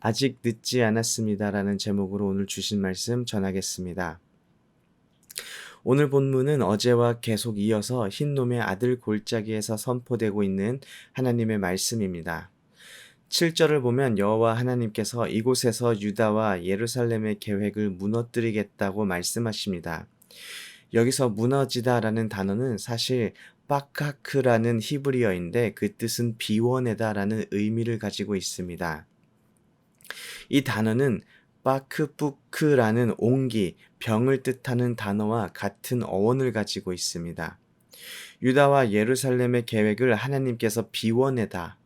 아직 늦지 않았습니다라는 제목으로 오늘 주신 말씀 전하겠습니다. 오늘 본문은 어제와 계속 이어서 흰놈의 아들 골짜기에서 선포되고 있는 하나님의 말씀입니다. 7절을 보면 여호와 하나님께서 이곳에서 유다와 예루살렘의 계획을 무너뜨리겠다고 말씀하십니다. 여기서 무너지다라는 단어는 사실 빠카크라는 히브리어인데 그 뜻은 비워내다라는 의미를 가지고 있습니다. 이 단어는 빠크푸크라는 옹기, 병을 뜻하는 단어와 같은 어원을 가지고 있습니다. 유다와 예루살렘의 계획을 하나님께서 비워내다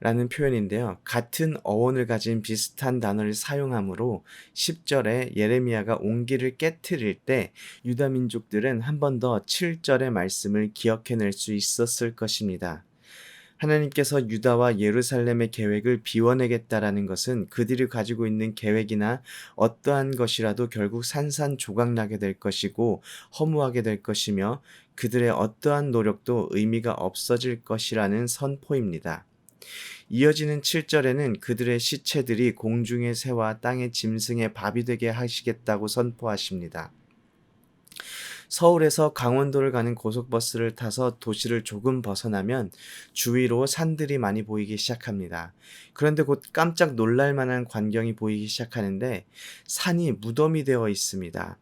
라는 표현인데요. 같은 어원을 가진 비슷한 단어를 사용하므로 10절에 예레미야가 옹기를 깨뜨릴 때 유다 민족들은 한 번 더 7절의 말씀을 기억해낼 수 있었을 것입니다. 하나님께서 유다와 예루살렘의 계획을 비워내겠다라는 것은 그들이 가지고 있는 계획이나 어떠한 것이라도 결국 산산조각나게 될 것이고 허무하게 될 것이며 그들의 어떠한 노력도 의미가 없어질 것이라는 선포입니다. 이어지는 7절에는 그들의 시체들이 공중의 새와 땅의 짐승의 밥이 되게 하시겠다고 선포하십니다. 서울에서 강원도를 가는 고속버스를 타서 도시를 조금 벗어나면 주위로 산들이 많이 보이기 시작합니다. 그런데 곧 깜짝 놀랄 만한 광경이 보이기 시작하는데 산이 무덤이 되어 있습니다.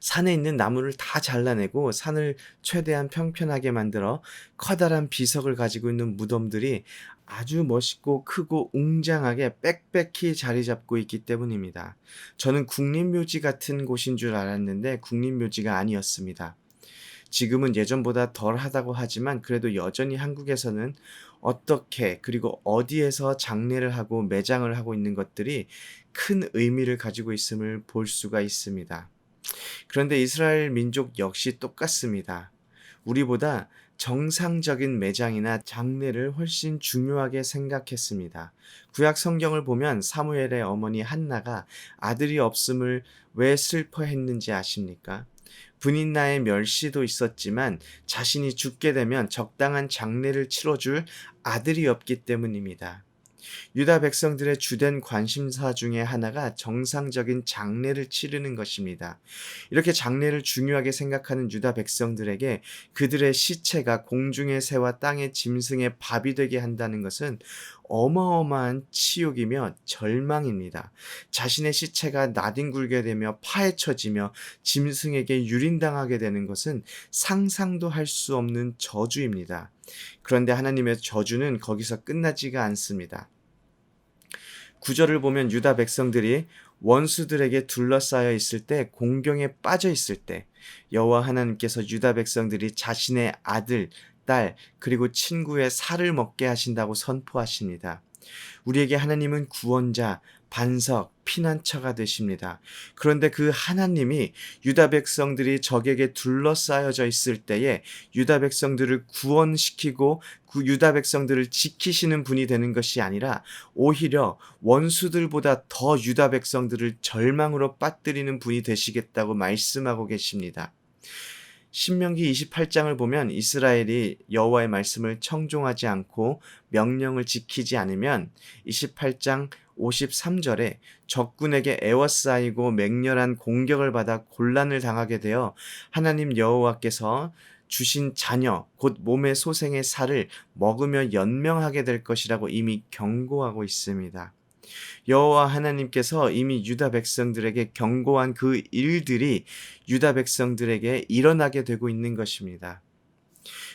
산에 있는 나무를 다 잘라내고 산을 최대한 평평하게 만들어 커다란 비석을 가지고 있는 무덤들이 아주 멋있고 크고 웅장하게 빽빽히 자리 잡고 있기 때문입니다. 저는 국립묘지 같은 곳인 줄 알았는데 국립묘지가 아니었습니다. 지금은 예전보다 덜 하다고 하지만 그래도 여전히 한국에서는 어떻게 그리고 어디에서 장례를 하고 매장을 하고 있는 것들이 큰 의미를 가지고 있음을 볼 수가 있습니다. 그런데 이스라엘 민족 역시 똑같습니다. 우리보다 정상적인 매장이나 장례를 훨씬 중요하게 생각했습니다. 구약 성경을 보면 사무엘의 어머니 한나가 아들이 없음을 왜 슬퍼했는지 아십니까? 분인나의 멸시도 있었지만 자신이 죽게 되면 적당한 장례를 치러줄 아들이 없기 때문입니다. 유다 백성들의 주된 관심사 중에 하나가 정상적인 장례를 치르는 것입니다. 이렇게 장례를 중요하게 생각하는 유다 백성들에게 그들의 시체가 공중의 새와 땅의 짐승의 밥이 되게 한다는 것은 어마어마한 치욕이며 절망입니다. 자신의 시체가 나뒹굴게 되며 파헤쳐지며 짐승에게 유린당하게 되는 것은 상상도 할 수 없는 저주입니다. 그런데 하나님의 저주는 거기서 끝나지가 않습니다. 구절을 보면 유다 백성들이 원수들에게 둘러싸여 있을 때 공경에 빠져 있을 때 여호와 하나님께서 유다 백성들이 자신의 아들, 딸 그리고 친구의 살을 먹게 하신다고 선포하십니다. 우리에게 하나님은 구원자, 반석, 피난처가 되십니다. 그런데 그 하나님이 유다 백성들이 적에게 둘러싸여져 있을 때에 유다 백성들을 구원시키고 그 유다 백성들을 지키시는 분이 되는 것이 아니라 오히려 원수들보다 더 유다 백성들을 절망으로 빠뜨리는 분이 되시겠다고 말씀하고 계십니다. 신명기 28장을 보면 이스라엘이 여호와의 말씀을 청종하지 않고 명령을 지키지 않으면 28장 53절에 적군에게 애워싸이고 맹렬한 공격을 받아 곤란을 당하게 되어 하나님 여호와께서 주신 자녀 곧 몸의 소생의 살을 먹으며 연명하게 될 것이라고 이미 경고하고 있습니다. 여호와 하나님께서 이미 유다 백성들에게 경고한 그 일들이 유다 백성들에게 일어나게 되고 있는 것입니다.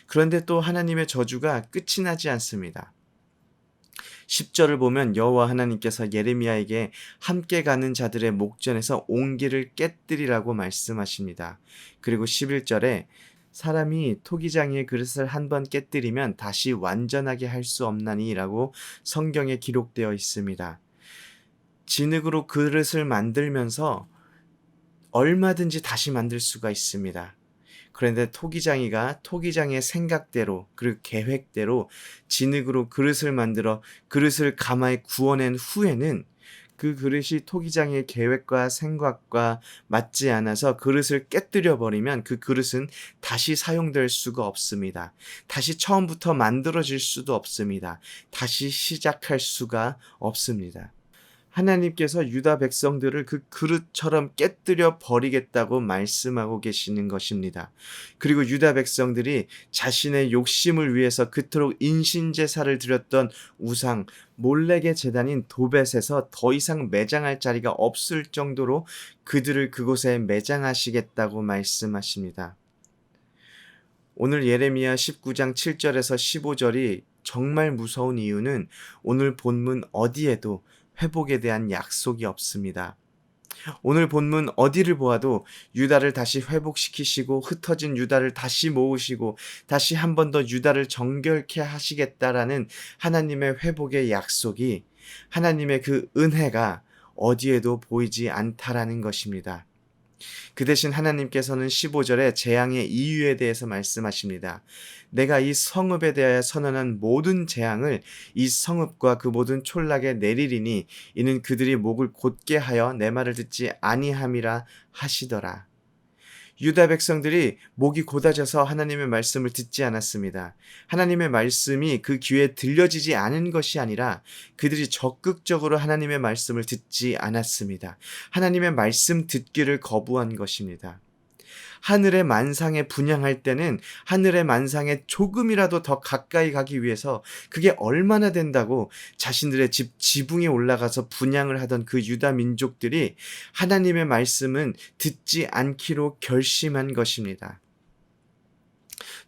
그런데 또 하나님의 저주가 끝이 나지 않습니다. 10절을 보면 여호와 하나님께서 예레미야에게 함께 가는 자들의 목전에서 옹기를 깨뜨리라고 말씀하십니다. 그리고 11절에 사람이 토기장의 그릇을 한 번 깨뜨리면 다시 완전하게 할 수 없나니라고 성경에 기록되어 있습니다. 진흙으로 그릇을 만들면서 얼마든지 다시 만들 수가 있습니다. 그런데 토기장이가 토기장의 생각대로 그리고 계획대로 진흙으로 그릇을 만들어 그릇을 가마에 구워낸 후에는 그 그릇이 토기장의 계획과 생각과 맞지 않아서 그릇을 깨뜨려 버리면 그 그릇은 다시 사용될 수가 없습니다. 다시 처음부터 만들어질 수도 없습니다. 다시 시작할 수가 없습니다. 하나님께서 유다 백성들을 그 그릇처럼 깨뜨려 버리겠다고 말씀하고 계시는 것입니다. 그리고 유다 백성들이 자신의 욕심을 위해서 그토록 인신제사를 드렸던 우상 몰렉의 재단인 도벳에서 더 이상 매장할 자리가 없을 정도로 그들을 그곳에 매장하시겠다고 말씀하십니다. 오늘 예레미야 19장 7절에서 15절이 정말 무서운 이유는 오늘 본문 어디에도 회복에 대한 약속이 없습니다. 오늘 본문 어디를 보아도 유다를 다시 회복시키시고 흩어진 유다를 다시 모으시고 다시 한 번 더 유다를 정결케 하시겠다라는 하나님의 회복의 약속이 하나님의 그 은혜가 어디에도 보이지 않다라는 것입니다. 그 대신 하나님께서는 15절에 재앙의 이유에 대해서 말씀하십니다. 내가 이 성읍에 대하여 선언한 모든 재앙을 이 성읍과 그 모든 촌락에 내리리니 이는 그들이 목을 곧게 하여 내 말을 듣지 아니함이라 하시더라. 유다 백성들이 목이 곧아져서 하나님의 말씀을 듣지 않았습니다. 하나님의 말씀이 그 귀에 들려지지 않은 것이 아니라 그들이 적극적으로 하나님의 말씀을 듣지 않았습니다. 하나님의 말씀 듣기를 거부한 것입니다. 하늘의 만상에 분양할 때는 하늘의 만상에 조금이라도 더 가까이 가기 위해서 그게 얼마나 된다고 자신들의 집 지붕에 올라가서 분양을 하던 그 유다 민족들이 하나님의 말씀은 듣지 않기로 결심한 것입니다.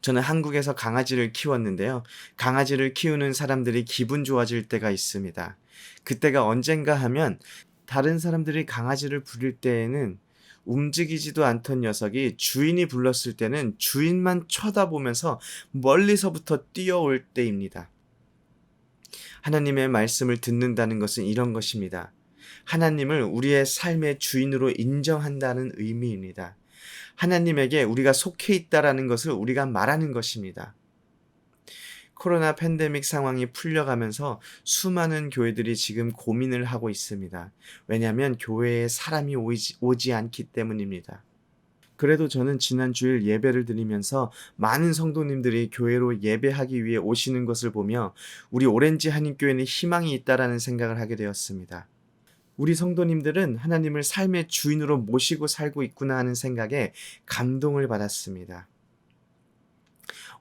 저는 한국에서 강아지를 키웠는데요. 강아지를 키우는 사람들이 기분 좋아질 때가 있습니다. 그때가 언젠가 하면 다른 사람들이 강아지를 부릴 때에는 움직이지도 않던 녀석이 주인이 불렀을 때는 주인만 쳐다보면서 멀리서부터 뛰어올 때입니다. 하나님의 말씀을 듣는다는 것은 이런 것입니다. 하나님을 우리의 삶의 주인으로 인정한다는 의미입니다. 하나님에게 우리가 속해 있다라는 것을 우리가 말하는 것입니다. 코로나 팬데믹 상황이 풀려가면서 수많은 교회들이 지금 고민을 하고 있습니다. 왜냐하면 교회에 사람이 오지, 오지 않기 때문입니다. 그래도 저는 지난 주일 예배를 드리면서 많은 성도님들이 교회로 예배하기 위해 오시는 것을 보며 우리 오렌지 한인교회는 희망이 있다라는 생각을 하게 되었습니다. 우리 성도님들은 하나님을 삶의 주인으로 모시고 살고 있구나 하는 생각에 감동을 받았습니다.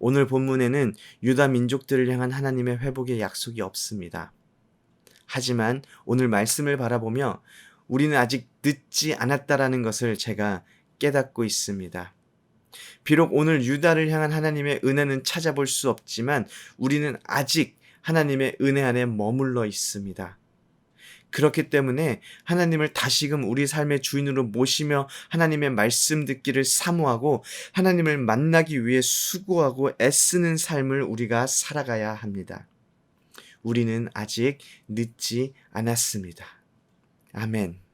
오늘 본문에는 유다 민족들을 향한 하나님의 회복의 약속이 없습니다. 하지만 오늘 말씀을 바라보며 우리는 아직 늦지 않았다라는 것을 제가 깨닫고 있습니다. 비록 오늘 유다를 향한 하나님의 은혜는 찾아볼 수 없지만 우리는 아직 하나님의 은혜 안에 머물러 있습니다. 그렇기 때문에 하나님을 다시금 우리 삶의 주인으로 모시며 하나님의 말씀 듣기를 사모하고 하나님을 만나기 위해 수고하고 애쓰는 삶을 우리가 살아가야 합니다. 우리는 아직 늦지 않았습니다. 아멘.